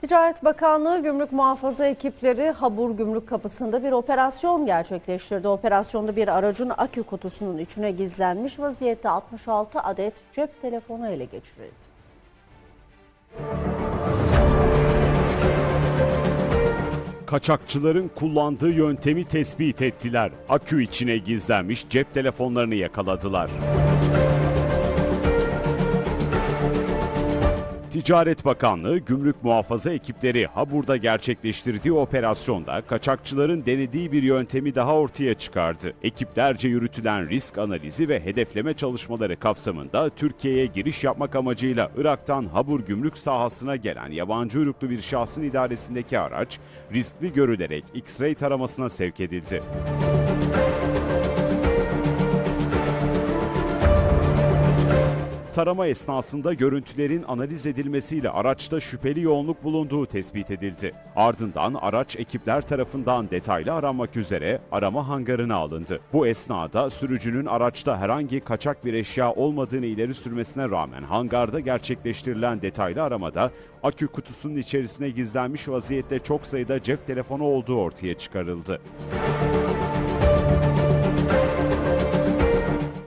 Ticaret Bakanlığı Gümrük Muhafaza ekipleri Habur Gümrük Kapısı'nda bir operasyon gerçekleştirdi. Operasyonda bir aracın akü kutusunun içine gizlenmiş vaziyette 66 adet cep telefonu ele geçirildi. Kaçakçıların kullandığı yöntemi tespit ettiler. Akü içine gizlenmiş cep telefonlarını yakaladılar. Ticaret Bakanlığı Gümrük Muhafaza ekipleri Habur'da gerçekleştirdiği operasyonda kaçakçıların denediği bir yöntemi daha ortaya çıkardı. Ekiplerce yürütülen risk analizi ve hedefleme çalışmaları kapsamında Türkiye'ye giriş yapmak amacıyla Irak'tan Habur gümrük sahasına gelen yabancı uyruklu bir şahsın idaresindeki araç riskli görülerek X-ray taramasına sevk edildi. Tarama esnasında görüntülerin analiz edilmesiyle araçta şüpheli yoğunluk bulunduğu tespit edildi. Ardından araç ekipler tarafından detaylı aranmak üzere arama hangarına alındı. Bu esnada sürücünün araçta herhangi kaçak bir eşya olmadığını ileri sürmesine rağmen hangarda gerçekleştirilen detaylı aramada akü kutusunun içerisine gizlenmiş vaziyette çok sayıda cep telefonu olduğu ortaya çıkarıldı.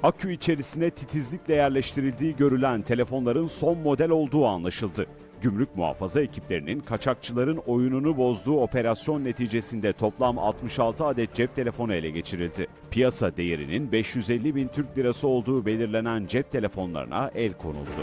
Akü içerisine titizlikle yerleştirildiği görülen telefonların son model olduğu anlaşıldı. Gümrük muhafaza ekiplerinin kaçakçıların oyununu bozduğu operasyon neticesinde toplam 66 adet cep telefonu ele geçirildi. Piyasa değerinin 550 bin Türk lirası olduğu belirlenen cep telefonlarına el konuldu.